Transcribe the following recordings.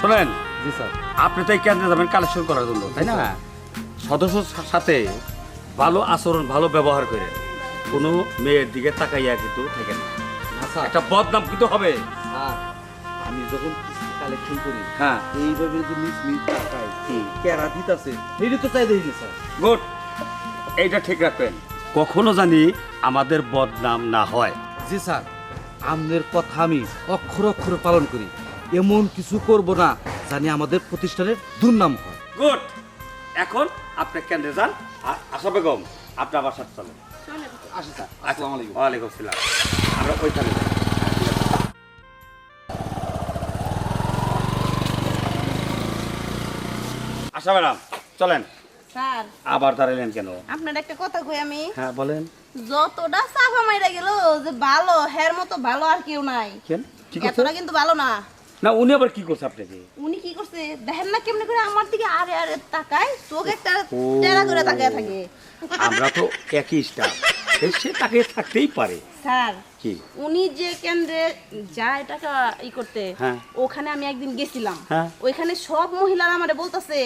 শোনেন জি স্যার। আপনি তো এই কেন্দ্রে যাবেন কালেকশন করার জন্য তাই না? সদস্যর সাথে ভালো আচরণ ভালো ব্যবহার করে কোনো মেয়ের দিকে তাকাইয়া কিন্তু থাকেন না। একটা বদনাম কিন্তু হবে। আমি যখন কালেকশন করি হ্যাঁ। এইভাবে যদি মিস মিস টাকায় হুম। কেরা দিতাছে? তো চাই দেখি স্যার। গুড। এইটা ঠিক রাখবেন। কখনো জানি আমাদের বদনাম না হয়। জি স্যার। আমনের কথা আমি অক্ষর অক্ষরে পালন করি। এমন কিছু করব না জানি আমাদের প্রতিষ্ঠানের দুর্নাম হয়। গুড। এখন আপনি কেন্দ্রে যান আর আশা বেগম আপনি আমার সাথে চলেন। আসি স্যার। আচ্ছা আসসালামু আলাইকুম। ওয়ালাইকুম আসসালাম আমরা ওইখানে যাই। আশা ম্যাডাম চলেন। স্যার। আবার দাঁড়ালেন কেন? আপনার একটা কথা কই আমি। হ্যাঁ বলেন। যতটা সাফা মাইরা গেল যে ভালো হের মতো ভালো আর কেউ নাই। কেন? কি করছে এতটা কিন্তু ভালো না। না উনি আবার কি করছে আপনাকে? উনি কি করছে? দেখেন না কেমনে করে আমার দিকে আরে আরে তাকায় চোখ একটা। টেরা করে তাকায় থাকে। আমরা তো একই স্টাফ সে তাকে থাকতেই পারে। স্যার কি? উনি যে কেন্দ্রে যায় টাকা ই করতে হ্যাঁ। ওখানে আমি একদিন গেছিলাম। হ্যাঁ। ওইখানে সব মহিলারা আমারে বলতেছে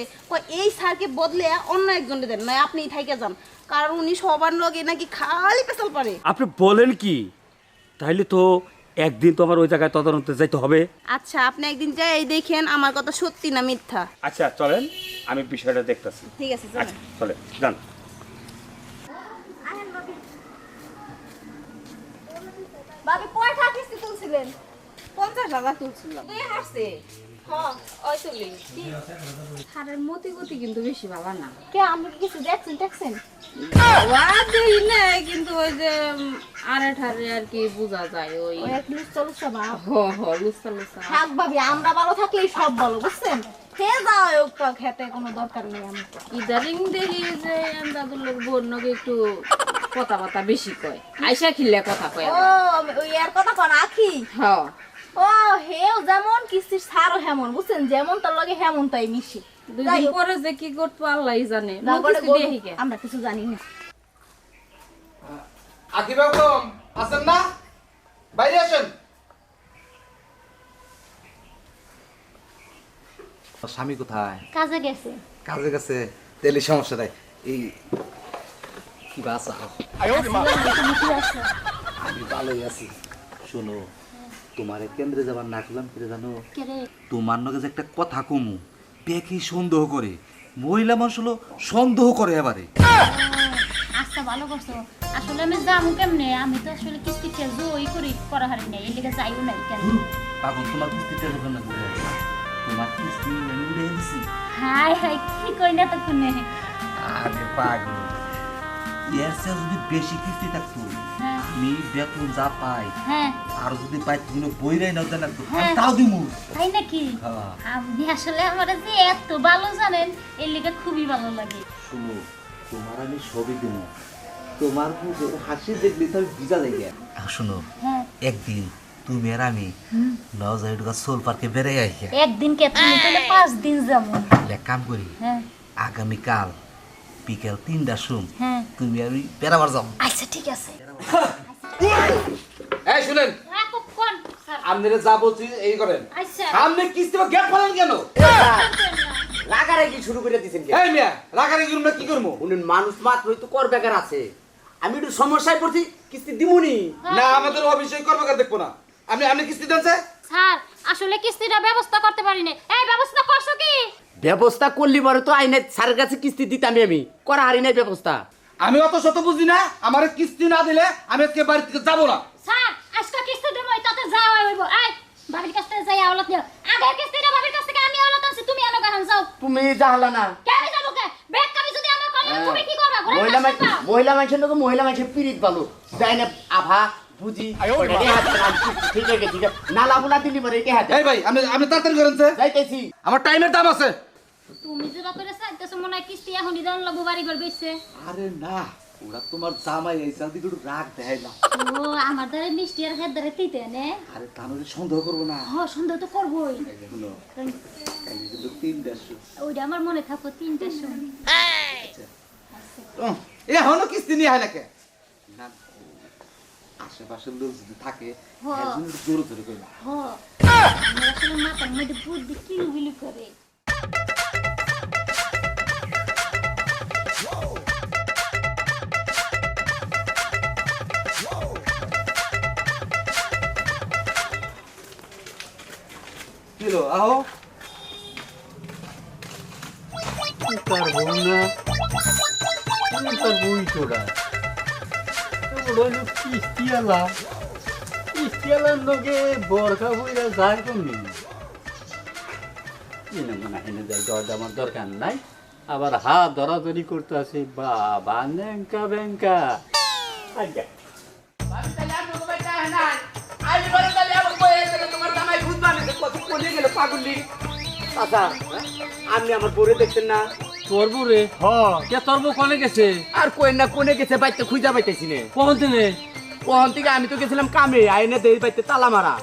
এই স্যারকে বদলে অন্য একজন দেন না আপনি থাইকে যান। কারণ উনি সবার লগে নাকি খালি পেছাল পারে। আপনি বলেন কি? তাহলে তো একদিন তো আমার ওই জায়গায় তদন্তে যাইতে হবে। আচ্ছা আপনি একদিন যাই দেখেন আমার কথা সত্যি না মিথ্যা? আচ্ছা চলেন আমি বিষয়টা দেখতাছি। ঠিক আছে আচ্ছা চলে যান। বাবি পয়সা কিস্তি তুলছিলেন? পঞ্চাশ হাজার তুলছিলাম হ্যাঁ হারের মতি গতি কিন্তু বেশি ভালো না। কে আমরা কিছু দেখছেন দেখছেন দেই না কিন্তু ওই যে আরে ঠারে আর কি বোঝা যায় ওই ওই এক লুচ হ হ লুসা লুসা থাক ভাবি আমরা ভালো থাকলেই সব ভালো বুঝছেন? খেয়ে যাও একটা খেতে কোনো দরকার নেই আমার। ইদারিং দেখি যে দাদুলের বোন একটু কথা বাতা বেশি কয়। আইসা খিলে কথা কয় ও ওই এর কথা কোন আখি? হ। ও হেও যেমন কিস্তির সারও হেমন বুঝছেন যেমন তার লগে হেমন তাই মিশি দুই যাই দিন হোক, পরে যে কি করতো আল্লাহ জানে। আমরা কিছু জানি না আকি বেগম আছেন না বাইরে আসেন স্বামী কোথায় কাজে গেছে কাজে গেছে তেলে সমস্যা নাই এই কি বাসা আমি ভালোই আছি শোনো তোমার কেন্দ্রে যাবার না করলাম কি জানো? তোমার নগে যে একটা কথা কমু বেকি সন্দেহ করে। মহিলা মানুষ হলো সন্দেহ করে এবারে। আচ্ছা ভালো করছ। আসলে আমি যাব কেমনে? আমি তো আসলে কিস্তি খেয়ে জই করি করা হারি নাই এর লিগে যাইও নাই কেন? পাগল তোমার কিস্তিটা যখন না ঘুরে তোমার কিস্তি আমি উড়ে দিছি। হাই হাই কি কই না তো শুনে আরে পাগল। এর চেয়ে যদি বেশি কিস্তি থাকতো হ্যাঁ। আমি বেতন যা পাই হ্যাঁ। আর যদি পাই তুমি বইরাই নাও জানা তো হ্যাঁ। তাও দিমু। তাই নাকি? হ্যাঁ। আপনি আসলে আমার যে এত ভালো জানেন এর লিগে খুবই ভালো লাগে। শুনো তোমার আমি সবই দেবো তোমার মুখে হাসি দেখলে তো ভিজা যাই শুনো হ্যাঁ। একদিন তুমি আর আমি নজাইডুকা সোল পার্কে বেড়ে আইয়া একদিন কে তুমি তাহলে পাঁচ দিন যাব। এক কাম করি হ্যাঁ। আগামীকাল বিকেল তিনটার সময় তুমি আমি বেড়াবার যাও আচ্ছা ঠিক আছে। এই শুনেন রাখো কোন স্যার। আপনারা যা বলছি এই করেন। আচ্ছা আপনি কিস্তি বা গ্যাপ ফেলেন কেন? লাগারে কি শুরু করে দিছেন কে এই মিয়া রাগারে কি কি করব? উনি মানুষ মাত্রই তো কর বেকার আছে। আমি একটু সমস্যায় পড়ছি কিস্তি দিমুনি। না আমাদের অফিসে করবে দেখব না। আপনি আপনি কিস্তি দেন স্যার? আসলে কিস্তিটা ব্যবস্থা করতে পারিনি এই ব্যবস্থা করছ কি? ব্যবস্থা করলি পরে তো আইনে স্যারের কাছে কিস্তি দিতামই আমি। করা হারি নাই ব্যবস্থা। আমি অত শত বুঝি না আমার কিস্তি না দিলে আমি আজকে বাড়ি থেকে যাব না। স্যার আজকে কিস্তি দেবো তাতে যাওয়া হইব। এই ভাবির কাছ থেকে যাই আওলাত নিও। আগের কিস্তিটা ভাবির কাছ থেকে আমি আওলাত আনছি তুমি আনো গাহান যাও। তুমি জাহলা না। কে আমি যাব কে? কামি যদি আমার করলে তুমি কি করবা? মহিলা মানুষ মহিলা মানুষের লোক মহিলা মানুষের পিরিত ভালো যাই না আভা বুঝি ঠিক আছে ঠিক আছে। না লাভ না দিলি এটা হাতে। এই ভাই আপনি আপনি তাড়াতাড়ি করেন স্যার যাইতেছি। আমার টাইমের দাম আছে। তুমি যে বাপরে চাইতেছো মনে হয় কিস্তি এখন দিদান লাগবো বাড়ি ঘর বেচছে আরে না ওরা তোমার জামাই এই চাল দিকে রাগ ও আমার দ্বারা মিষ্টি আর হেদ দ্বারা তিতে নে। আরে সন্দেহ করব না। হ সন্দেহ তো করবোই। শুনো কালি কিন্তু তিনটা শু ওইটা আমার মনে থাকো তিনটে সময় এ হনো কিস্তি নিয়ে হয় নাকি না আশেপাশের লোক যদি থাকে হ্যাঁ। জোরে জোরে কইবা। হ। আমি আসলে আমার মাথার মধ্যে বুদ্ধি কিলুবিলু করে। কিলো আহো। তার লগে বরখা বইরা যায় কমি এনে মনে আমার দরকার নাই। আবার হাত ধরাধরি করতে আছে বাবা ন্যাঙ্কা ব্যাঙ্কা আজ্ঞা। আপনি আমার বউরে দেখছেন না? তোর বউ হ কে তোর বউ কনে গেছে? আর না কোনে গেছে বাইতে খুঁজা পাইতেছি নে। কখন দিনে ওখান থেকে আমি তো গেছিলাম কামে আইনে দেই বাইতে তালা মারা।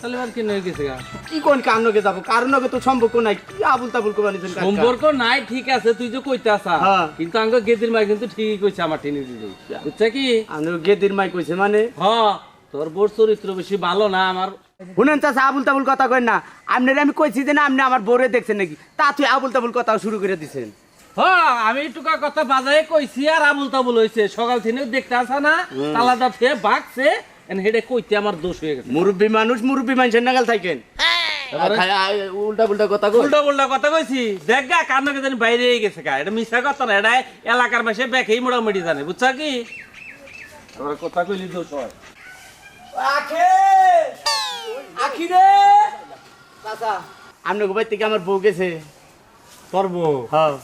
তাহলে আর কি নয় গেছে কি কোন কারণকে যাব? কারণকে তো সম্পর্ক নাই কি আবুল তাবুল করে নিছেন সম্পর্ক নাই ঠিক আছে তুই যে কইতে আসা। হ্যাঁ। কিন্তু আঙ্গ গেদির মাই কিন্তু ঠিকই কইছে আমার টিনি দিদি। বুঝছে কি? আমি গেদির মাই কইছে মানে? হ তোর বোর চরিত্র বেশি ভালো না আমার শুনেন চাষা আবুল তাবুল কথা কই না। আপনার আমি কইছি যে না আপনি আমার বউরে দেখছেন নাকি? তা তুই আবুল তাবুল কথা শুরু করে দিছেন। হ্যাঁ আমি টুকা কথা বাজারে কইছি আর আবুল তাবুল হইছে। সকাল থেকে দেখতে আসা না তালাদা ফে বাঘছে হেডে কইতে আমার দোষ হয়ে গেছে। মুরব্বী মানুষ মুরব্বী মানুষের নাগাল থাকেন উল্টা পুল্টা কথা উল্টা উল্টা কথা কইছি। দেখ গা কান্ন বাইরে গেছে গা। এটা মিশা কথা না এটা এলাকার মাসে বেখেই মোটামুটি জানে বুঝছা কি? কথা কইলি দোষ হয়। আখে আখি রে চাচা আপনার গোবাই থেকে আমার বউ গেছে? তোর বউ? হ্যাঁ।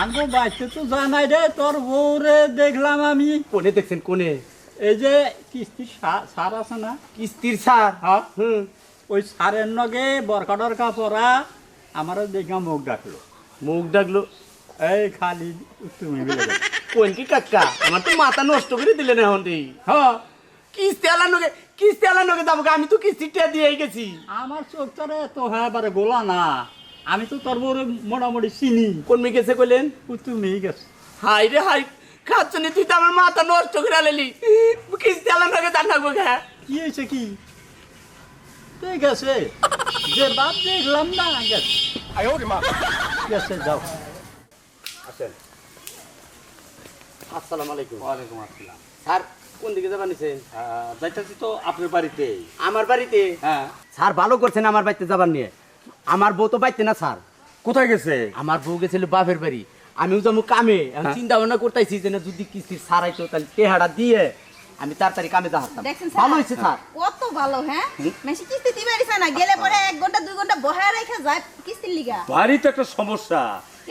আঙ্গো বাইতে তো জানাই রে তোর বউ রে দেখলাম আমি। কোনে দেখছেন কোনে? এই যে কিস্তি সার আছে না? কিস্তির সার? হ্যাঁ। হুম। ওই সারের নগে বরকা ডরকা পরা আমার দেখা মুখ ডাকলো। মুখ ডাকলো? এই খালি তুমি কোন কি কাকা? আমার তো মাথা নষ্ট করে দিলেন এখন তুই হ্যাঁ। কিস্তি আলার নগে কিস্তি আলার নগে যাব আমি তো কিস্তিটা দিয়ে গেছি। আমার চোখ তোরে তো হ্যাঁ এবারে গোলা না। আমি তো তোর বউরে মোটামুটি চিনি। কোন মেয়ে গেছে কইলেন? ও তুমি গেছো। হাই রে হাই খাচ্ছনি তুই তো আমার মাথা নষ্ট করে আলেলি। কিস্তি আলার নগে জান লাগবো গা কি হয়েছে কি? ঠিক আছে যে বাপ দেখলাম না গেছে। আয় ওরে মা। গেছে যাও আসেন আসসালামু আলাইকুম। ওয়ালাইকুম আসসালাম। স্যার কোন দিকে নিছেন আহ, তো আপনার বাড়িতে। আমার বাড়িতে? হ্যাঁ। স্যার ভালো করছেন আমার বাড়িতে যাবার নিয়ে। আমার বউ তো বাড়িতে না স্যার। কোথায় গেছে? আমার বউ গেছিল বাপের বাড়ি। আমিও যাব কামে। হ্যাঁ। চিন্তা ভাবনা করতেছি যে না যদি কিস্তির সারাইতো তাহলে টেহারা দিয়ে আমি তাড়াতাড়ি কামে দেখছেন ভালো হয়েছে স্যার। কত ভালো হ্যাঁ? মেশি কিস্তি দিবে না। গেলে পরে এক ঘণ্টা দুই ঘণ্টা বহায় রেখে যায় কিস্তির লিগা। বাড়িতে একটা সমস্যা?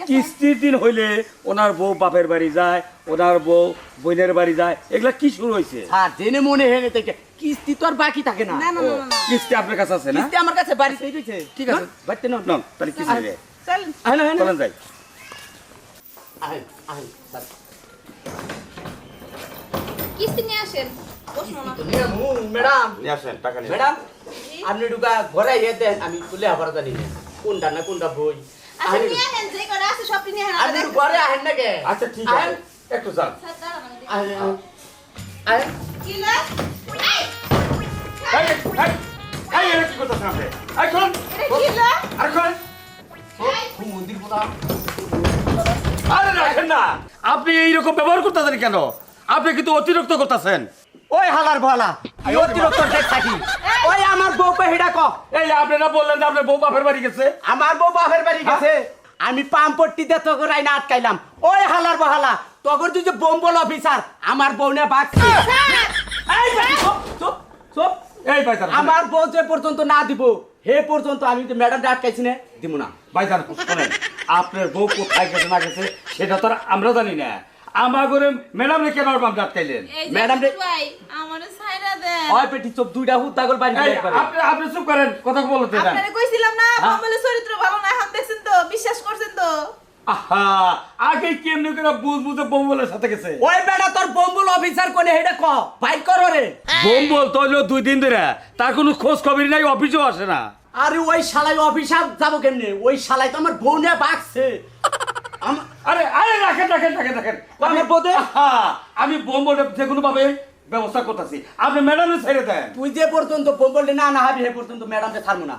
কিস্তির দিন হইলে ওনার বউ বাপের বাড়ি যায় ওনার বউ বোনের বাড়ি যায় এগুলা কি শুরু হয়েছে স্যার জেনে মনে হয়ে থেকে কিস্তি তো আর বাকি থাকে না। না না না না, না। কিস্তি আপনার কাছে আছে না? কিস্তি আমার কাছে বাড়িতেই রয়েছে ঠিক আছে। বাড়িতে নন। নন তাহলে কিস্তি রে চল আহেন আহেন চলেন যাই। আহেন আহেন স্যার। কিস্তি নিয়ে আসেন। বসুন না তো নিয়ে মু ম্যাডাম। নিয়ে আসেন টাকা নিয়ে ম্যাডাম আপনি ঢুকা ঘরে ইয়ে দেন আমি খুলে আবার জানি কোনটা না কোনটা বই? আচ্ছা ঠিক আছে। একটু যান। আপনি এইরকম ব্যবহার করতেছেন কেন? আপনি কিন্তু অতিরিক্ত করতেছেন। ওই হালার ভালা অতিরিক্ত দেখ থাকি। ওই আমার বউ কই হেডা ক? এই যে আপনারা বললেন যে আপনার বউ বাপের বাড়ি গেছে। আমার বউ বাপের বাড়ি গেছে। আমি পাম্পট্টি দিয়ে তগর আইনা আটকাইলাম। ওই হালার বহালা তগর তুই যে বোম্বল অফিসার আমার বউ নে বাগছে এই বেটি, চুপ, চুপ। এই ভাইজান আমার বউ যে পর্যন্ত না দিব হে পর্যন্ত আমি তো ম্যাডাম আটকাইছি না দিব না। শোনেন আপনার বউ কোথায় গেছে না গেছে সেটা তো আমরা জানি না। আমার ঘরে ম্যাডাম রে কেন আপনি আটকাইলেন ম্যাডাম রে ভাই সাইরা দেন। ওই পেটি চুপ দুইটা হুত তাগল বাড়ি এই, আপনি আপনি চুপ করেন কথা বলতে দেন আপনারে কইছিলাম না হ্যাঁ? চরিত্র ভালো না এখন দেখছেন তো বিশ্বাস করছেন তো। আহা আগে কেমনি করে বুঝ বুঝে বম্বলের সাথে গেছে? ওই বেটা তোর বোম্বল অফিসার কোনে হেডা ক? বাইক করো রে বম্বল তো হলো দুই দিন ধরে তার কোনো খোঁজ খবর নাই অফিসেও আসে না। আরে ওই শালাই অফিসে যাব কেমনে? ওই শালাই তো আমার বউ নিয়ে বাগছে আম- আরে আরে রাখেন রাখেন রাখেন রাখেন। আমার বউদের? আমি বোম্বল যে কোনো ভাবে ব্যবস্থা করতেছি। আপনি ম্যাডামে ছেড়ে দেন। তুই যে পর্যন্ত বোম বললি না না হাবি হে পর্যন্ত ম্যাডামকে ছাড়বো না?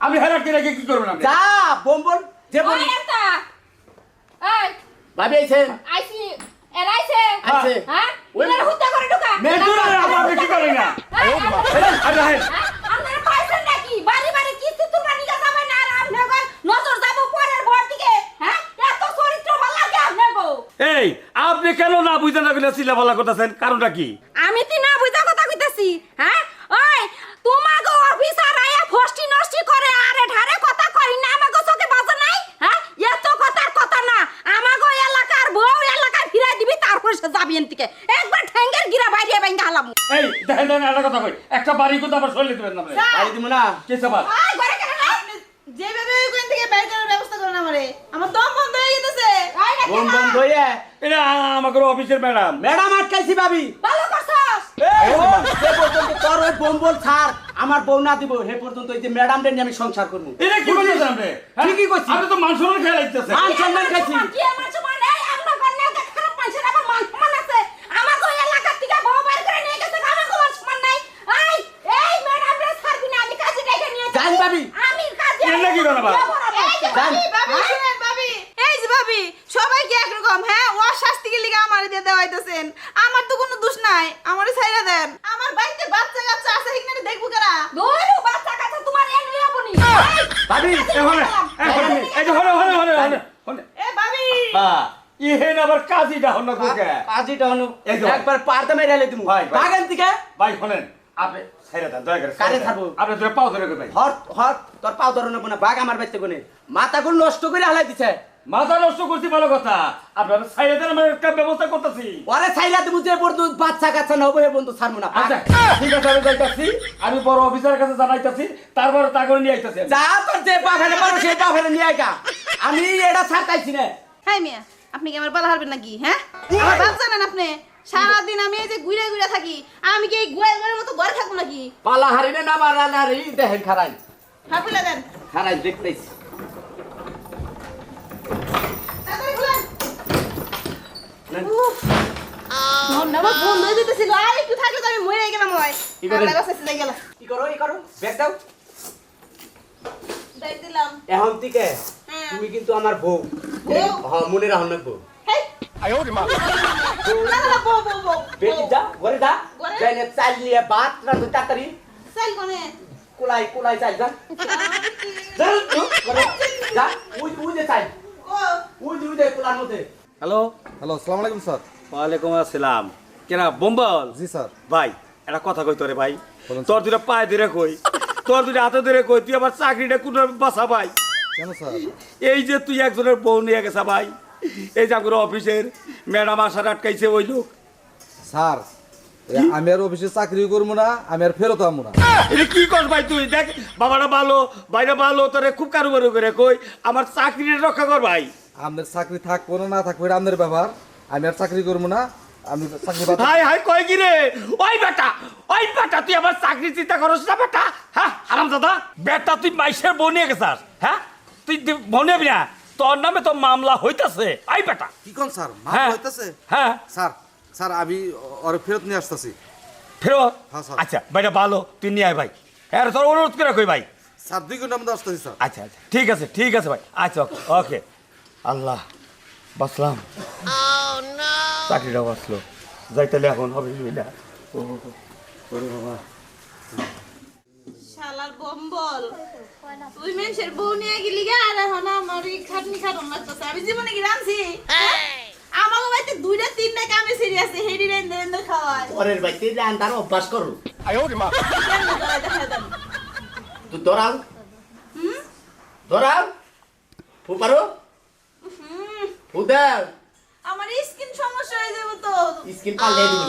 আমি হেরাকে রেখে কি করবেন আপনি যা বোম বল। যে বল ভাবি আইছেন আইসি এরা আইছে। আইছে। হ্যাঁ? করে ঢোকা। মেজর আরে, আপনি কি করেন না? এই, আরে, হেন। হ্যাঁ? আপনারা পাইছেন নাকি বাড়ি বাড়ি কিস্তি তোমরা নিয়ে যাবেন না আর আপনার নজর যাব পরের ভোর দিকে হ্যাঁ এত চরিত্র ভালো লাগে আপনার গো এই আপনি কেন না বুঝতে না গেলে চিল্লাপাল্লা করতেছেন কারণটা কি? আমি তুই না বুঝা কথা কইতাছি হ্যাঁ? ওই তোমাগো অফিসার আয়া ফষ্টি নষ্টি করে আরে ঢারে কথা কই না আমাগো চোখে বাজে নাই হ্যাঁ? এত কথার কথা না আমাগো এলাকার বউ এলাকায় ফিরাই দিবি তারপর সে যাবি এনতিকে। একবার ঠ্যাঙ্গের গিরা বাইরে বাইঙ্গা হালাম। এই দেখেন দেখেন একটা কথা কই একটা বাড়ি কিন্তু আবার সরিয়ে দেবেন না। বাড়ি দিব না কি সাবার আই ঘরে না যেভাবে ওইখান থেকে বের করার ব্যবস্থা করেন আমারে। আমার দম বন্ধ হয়ে যেতেছে আই বন্ধ হয়ে এটা অফিসের ম্যাডাম। ম্যাডাম আটকাইছি ভাবি। ভালো করছস? এই পর্যন্ত তোর ওই বোম ছাড় আমার বউ না দিব হে পর্যন্ত ওই যে ম্যাডাম নিয়ে আমি সংসার করব। এটা কি বলতেছেন আপনি হ্যাঁ? ঠিকই। আপনি তো মান সম্মান মান সম্মান খাইছি কি আমার সমান এই আমরা কন্যা খারাপ মানুষের আবার মান সম্মান আছে। আমাগো এলাকা থেকে বউ বের করে নিয়ে গেছে আমাগো সম্মান নাই। এই এই ম্যাডাম রে ছাড়বি না আমি কাজে ডেকে নিয়ে যাব। ভাবি। আমি কাজে এর নাকি এই যে ভাবি ভাবি শুনেন ভাবি এই যে ভাবি সবাই কি একরকম হ্যাঁ? ও শাস্তিকে লিগে আমার দিয়ে দেওয়াইতেছেন? আমার তো কোনো দোষ নাই আমারে ছাইরা দেন। আমার বাড়িতে বাচ্চা কাচ্চা আছে এখানে দেখব কারা? দৌড়ু বাচ্চা কাছে তোমার এ আপনি ভাবি এখন এই যে হলে হলে হলে হলে এ ভাবি হ্যাঁ ইহেন আবার কাজীটা হল না কোকে কাজীটা হলো। একবার পারতে মেরে তুমি ভাই। বাগান থেকে? ভাই শোনেন। আপনি দেন দয়া করে কারে। ছাড়বো? আপনি ধরে পাও ধরে ভাই? হর হর তোর পাও ধরো না বাঘ আমার বাড়িতে কোনে? মাথা গুলো নষ্ট করে হালাই দিছে। মাথা নষ্ট করছি ভালো কথা। আপনার ছেড়ে দেন আমি একটা ব্যবস্থা করতেছি। তুমি যে বাচ্চা কাচ্চা বন্ধু ছাড়বো না আচ্ছা ঠিক আছে আমি যাইতাছি। আমি বড় অফিসারের কাছে জানাইতাছি তারপরে তা করে নিয়ে আইতাছি। আমি। যা তোর পারো সেই নিয়ে আমি এটা ছাড়তাইছি না। হ্যাঁ মিয়া আপনি কি আমার পালা হারবেন নাকি হ্যাঁ? আমার বাপ জানেন আপনি সারাদিন আমি এই যে ঘুরে ঘুরে থাকি আমি কি এই গোয়াল ঘরের মতো ঘরে থাকব নাকি? পালা হারি না দেখেন খারাই। হাফিলা দেন। খারাই দেখতেছি। তাড়াতাড়ি খুলেন। উফ, ধন্যবাদ বন্ধ হয়ে যেতেছিল আর একটু থাকলে তো আমি মরে গেলাম হয়। কি করেন? কাছে চলে গেলাম। কি করো এই করো ব্যাগ দাও। দেখ দিলাম। এখন থেকে হ্যাঁ। তুমি কিন্তু আমার বউ। বউ? হ্যাঁ মনে রাখো না বউ। না বউ বউ বউ। বেটি যা ঘরে যা। ঘরে? চাল নিয়ে ভাত রাঁধো তাড়াতাড়ি চাল কোনে? কুলাই কুলাই চাল যা। যা, যা, ঘরে, যা। উই উই যে চাল। উই উই যে কুলার মধ্যে। হ্যালো? হ্যালো আসসালামু আলাইকুম স্যার। ওয়ালাইকুম আসসালাম। কেনা বোম্বল? জি স্যার। ভাই একটা কথা কই তোরে ভাই। বলুন, তোর দুটা পায়ে ধরে কই। তোর দুটা হাতে ধরে কই তুই আবার চাকরিটা কোন বাসা ভাই? কেন স্যার? এই যে তুই একজনের বউ নিয়ে গেছা ভাই। এই আমার অফিসের ম্যাডাম আসার আটকাইছে ওই লোক। স্যার আমি আর অফিসে চাকরি করব না আমি আর ফেরত আমবো না। এটা কি কর ভাই তুই? দেখ বাবাটা ভালো ভাইটা ভালো তোরে খুব কারুবারু করে কই। আমার চাকরিটা রক্ষা কর ভাই। আপনার চাকরি থাকব না না থাকব এটা আপনার ব্যাপার। আমি আর চাকরি করব না আমি চাকরি হাই হাই কয় কি রে ওই বেটা ওই বেটা তুই আমার চাকরি চিন্তা করস না বেটা? হ্যাঁ আরাম দাদা বেটা তুই মাইসের বউ নিয়ে গেছাস হ্যাঁ? তুই বনেবি না? তোর নামে তো মামলা হইতাছে। আই বেটা। কি কোন স্যার? মা হ্যাঁ। হইতেছে? হ্যাঁ। স্যার স্যার আমি ওর ফেরত নিয়ে আসতেছি। ফেরত? হ্যাঁ, স্যার। আচ্ছা ভাইটা ভালো তুই নিয়ে আয় ভাই। হ্যাঁ তোর অনুরোধ করে কই ভাই? স্যার দুই ঘণ্টার মধ্যে আসতেছি স্যার। আচ্ছা আচ্ছা ঠিক আছে ঠিক আছে ভাই। আচ্ছা ওকে ওকে। আল্লাহ বাসলাম চাকরিটা বাসলো যাই তাহলে এখন হবে মিলা ও বাবা। শালার বম্বল তুই মানুষের বউ নিয়ে গেলি গা আর এখন আমার এই খাটনি খাটন লাগতেছে আমি জীবনে কি রাঁধছি? আমার বাড়িতে দুইটা তিনটা কামে সিরি আছে হেডি রেন্দে রেন্দে খাওয়ায়। পরের বাড়িতে রান্নার অভ্যাস করো। কেমনে করে দেখা দেন তুই ধরাও ধরাও। ফু পারো। ফু দাও। আমার স্কিন সমস্যা হয়ে যাবে তো। স্কিন পাল্টে দিবি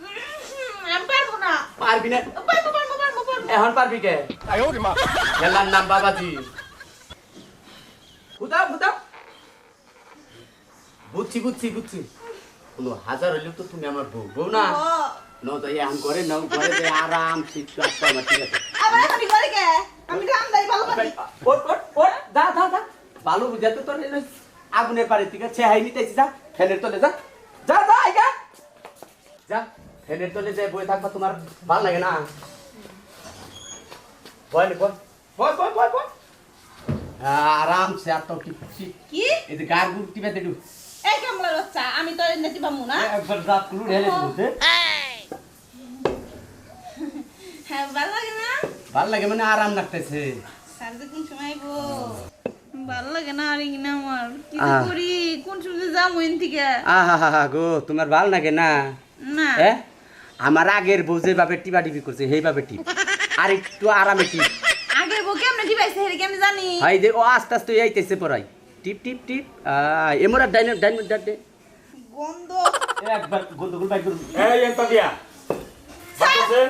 উম, আমি পারব না। পারবি না। পারব পারব পারব পারব এখন পারবি কে? খেলার নাম বাবাজি। বুঝাও বুঝাও বুঝছি বুঝছি বুঝছি। কোনো হাজার হইলেও তো তুমি আমার বউ। বউ না? ও, ন তো এখন করে নাও ঘরে যে আরাম শিক্ষা আমার ঠিক আছে। আবার এখন করে কে? আমি রান্দাই ভালো পারি। ওট ওট ওট যা যা যা ভালো বুঝাতে তোর আগুনের পারে থেকে ছেহাই নিতেছি যা। ফ্যানের তলে যা। যা যা আইগা যা। ফ্যানের তলে যে বই থাকবা তোমার ভালো লাগে না? বয় বয় বয় বয় বয় বয় আরাম আর তো কি এই যে গার গুড় টিপে দেডু এই বাচ্চা আমি তো নেতি পামু না একবার রাত কুলু ঢেলে দিতে হ্যাঁ ভালো লাগে না? ভালো লাগে মানে আরাম লাগতেছে। কোন সময় আইবো? ভালো লাগে না আর কিনা আমার। কি করি? কোন সময় যাব এন থেকে? আহা গো তোমার ভালো লাগে না? না। হ্যাঁ আমার আগের বউ যেভাবে টিপা টিপি করছে সেইভাবে টিপ। আর একটু আরামে টিপ। আগের বউ কেমনে দিবাইছে হেরে কেমনে জানি? হাই যে ও আস্তে আস্তে আইতেছে পড়াই টিপ টিপ টিপ এমরা ডাইন ডাইন ডাইন। গন্ধ। একবার গন্ডগোল বাই করুন। এই এনতা দিয়া। বাতাসেন?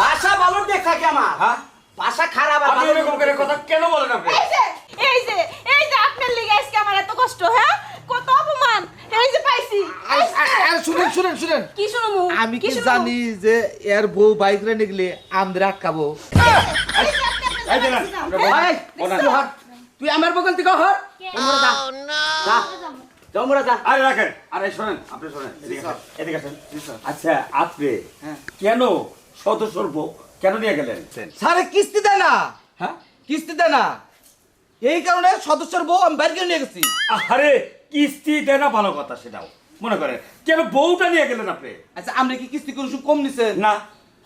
ভাষা ভালো দেখা কি আমার? হ্যাঁ? ভাষা খারাপ আপনি এরকম করে কথা কেন বলেন আপনি? এই যে এই যে এই যে আপনার লিগে আজকে আমার এত কষ্ট হ্যাঁ? কত অপমান? এই যে পাইছি। শুনেন শুনেন শুনেন। কি শুনমু? আমি কি জানি যে এর বউ বাইক রে নিগলে আমাদের আটকাবো। তুই আমার বগল থেকে হর আরে রাখেন। আরে শোনেন আপনি শোনেন এদিকে আসেন আচ্ছা আপনি কেন সদস্যর বউ কেন নিয়ে গেলেন? স্যারে কিস্তি দেয় না। হ্যাঁ? কিস্তি দেয় না। এই কারণে সদস্যের বউ আমি বাইরে নিয়ে গেছি। আরে কিস্তি দেয় না ভালো কথা সেটাও। মনে করেন কেন বউটা নিয়ে গেলেন আপনি? আচ্ছা আপনি কি কিস্তি কোনো কম নিছেন? না।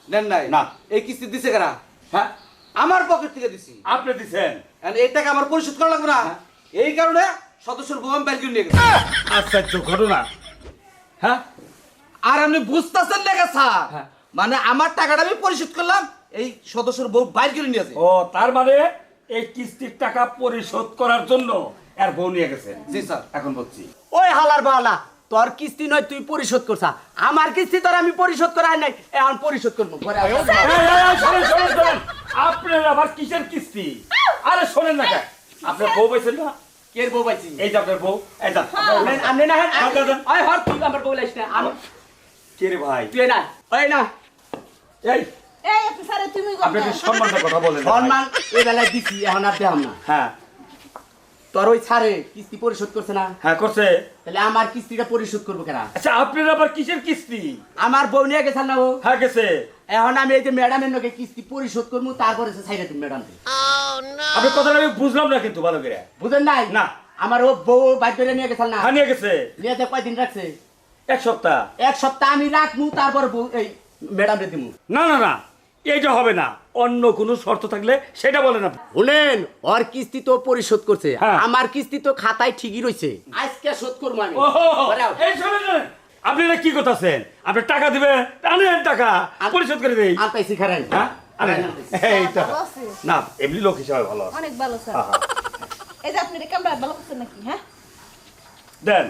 নেন নাই? না। এই কিস্তি দিছে কারা? হ্যাঁ? আমার পকেট থেকে দিছি। আপনি দিছেন। এই টাকা আমার পরিশোধ করা লাগবে না? এই কারণে সদস্যের আমি বাইরে নিয়ে গেছি আশ্চর্য ঘটনা। হ্যাঁ? আর আপনি বুঝতেছেন লেগে স্যার? হ্যাঁ। মানে আমার টাকাটা আমি পরিশোধ করলাম এই সদস্যের বউ বাইরে করে নিয়ে আছে ও তার মানে এই কিস্তির টাকা পরিশোধ করার জন্য এর বউ নিয়ে গেছেন জি স্যার এখন বলছি। ওই হালার বালা তোর কিস্তি নয় তুই পরিশোধ করছা। আমার কিস্তি তোর আমি পরিশোধ করাই নাই এখন পরিশোধ করব। আপনার আবার কিসের কিস্তি? আরে শোনেন না আপনার বউ পাইছেন না? কের বউ পাইছি এই যে আপনার বউ এই যে। আপনি আপনি না হ্যাঁ। ওই হর তুই আমার বউ লাইস না। আমি কে রে ভাই? তুই না। ওই না। এই। এই আপনি স্যার তুমি আপনি একটু কথা বলেন সম্মান এই বেলায় দিছি এখন আর দেখাম না। হ্যাঁ। তোর ওই ছাড়ে কিস্তি পরিশোধ করছে না? হ্যাঁ করছে। তাহলে আমার কিস্তিটা পরিশোধ করব কেনা আচ্ছা আপনার আবার কিসের কিস্তি? আমার বউ নিয়ে গেছে না ও? হ্যাঁ গেছে। এখন আমি এই যে ম্যাডামের লোকে কিস্তি পরিশোধ করব তারপরে সে ছাইড়ে তুমি ম্যাডাম আপনার কথাটা আমি বুঝলাম না কিন্তু ভালো করে। বুঝেন নাই? না। আমার ও বউ বাইক করে নিয়ে গেছে না? হ্যাঁ নিয়ে গেছে। নিয়ে যে কয়দিন রাখছে? এক সপ্তাহ। এক সপ্তাহ আমি রাখব তারপর এই ম্যাডাম রে না না না। এইটা হবে না। অন্য কোনো শর্ত থাকলে সেটা বলেন আপনি। শুনেন ওর কিস্তি তো পরিশোধ করছে। হ্যাঁ। আমার কিস্তি তো খাতায় ঠিকই রয়েছে আজকে শোধ করব আমি। ওহো, এই শোনেন। আপনারা কি করতেছেন? আপনি টাকা দিবেন আনেন টাকা পরিশোধ করে দেই। আর পাইছি খারাই হ্যাঁ? আনেন। এই তো। ভালো আছে। না এমনি লোক হিসাবে ভালো আছে। অনেক ভালো স্যার। হ্যাঁ, হ্যাঁ। এই যে আপনি ভালো করছেন নাকি হ্যাঁ? দেন।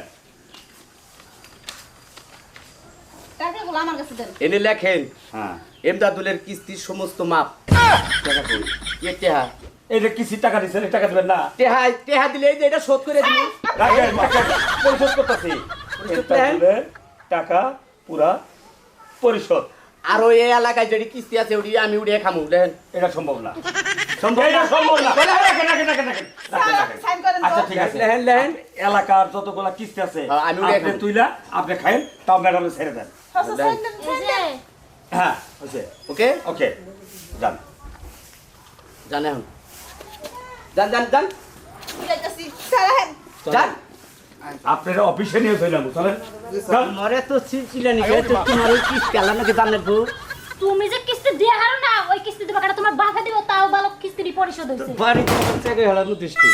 টাকাগুলো আমার কাছে দেন। এনে লেখেন। হ্যাঁ। এমদাদুলের কিস্তির সমস্ত মাপ। টাকা কই? এ টেহা। এই যে টাকা টাকা দিবেন না। টেহা টেহা দিলে এই যে এটা শোধ করে পরিশোধ করতেছি। টাকা পুরা পরিশোধ। আর ওই এই এলাকায় যেটি কিস্তি আছে ওটি আমি উড়িয়ে খামু দেন এটা সম্ভব না। সম্ভব না। সম্ভব না। রাখেন রাখেন রাখেন রাখেন রাখেন, রাখেন। সাইন করেন তো। আচ্ছা ঠিক আছে। লেহেন লেহেন। এলাকার যতগুলা কিস্তি আছে হ্যাঁ, আমি। তুইলা আপনি খাইন তাও ম্যাডামে ছেড়ে দেন। হ্যাঁ হয়েছে। ওকে? ওকে। যান। জান এখন। যাইতাছি। স্যার, হ্যাঁ। জান আপনারা অফিসে নিয়ে চললাম চলেন। মরে তো চিনছিলেন তোমার ওই কিস্তি নাকি জান তুমি যে কিস্তি দিয়ে হারো না ওই কিস্তি দিবা কাটা তোমার বাধা দিব তাও ভালো কিস্তি পরিশোধ হয়েছে বাড়ি থেকে হেলানো দৃষ্টি।